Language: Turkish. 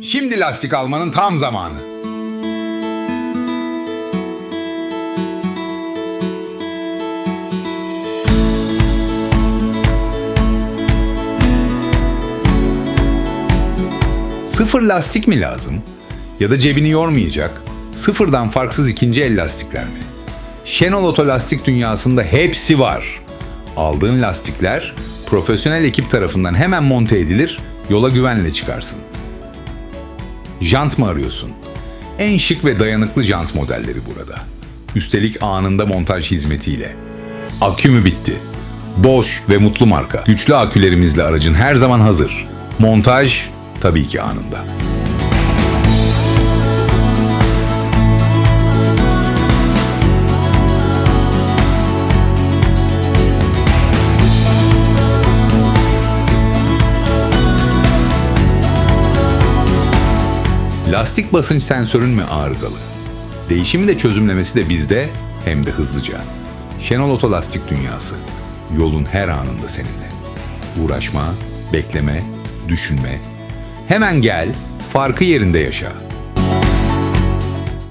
Şimdi lastik almanın tam zamanı. Sıfır lastik mi lazım? Ya da cebini yormayacak, sıfırdan farksız ikinci el lastikler mi? Şenol Otolastik dünyasında hepsi var. Aldığın lastikler profesyonel ekip tarafından hemen monte edilir, yola güvenle çıkarsın. Jant mı arıyorsun? En şık ve dayanıklı jant modelleri burada. Üstelik anında montaj hizmetiyle. Akü mü bitti? Bosch ve Mutlu marka. Güçlü akülerimizle aracın her zaman hazır. Montaj tabii ki anında. Lastik basınç sensörün mü arızalı? Değişimi de çözümlemesi de bizde hem de hızlıca. Şenol Otolastik Dünyası. Yolun her anında seninle. Uğraşma, bekleme, düşünme. Hemen gel, farkı yerinde yaşa.